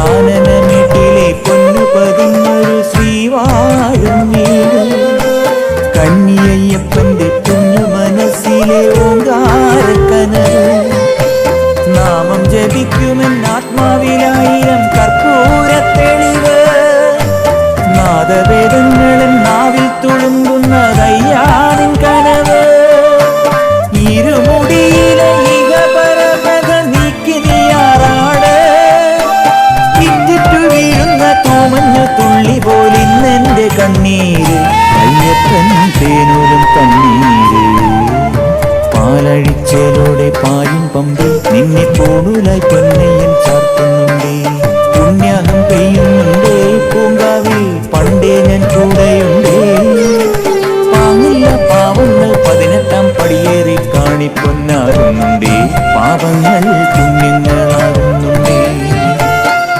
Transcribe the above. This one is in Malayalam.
കാനനമേട്ടിലെ പൊന്നു പതിഞ്ഞൊരു ശ്രീവാഴും വീട്. കന്നിയയ്യപ്പന്റെ കുഞ്ഞു മനസ്സിലെ ഓങ്കാരക്കനവ്. നാമം ജപിക്കുമെൻ ആത്മാവിലായിരം കർപ്പൂര തെളിവ് നാദവേദങ്ങളും കണ്ണീര് കണ്ണീര്. കയ്യപ്പൻ തേനൂലും കണ്ണീര്. പാലഴിച്ചലോടെ പായും പമ്പിൽ നിന്നെ പോണൂലായി പെണ്ണയും ചാർത്തുന്നുണ്ടേ. പുണ്യാഹം പെയ്യുന്നുണ്ടേ പൂങ്കാവിൽ പണ്ടേ ഞാൻ കൂടെയുണ്ടേ. പാങ്ങില്ല പാവങ്ങൾ പതിനെട്ടാം പടിയേറി കാണിപ്പൊന്നാകുന്നുണ്ടേ പാവങ്ങൾ പുണ്യ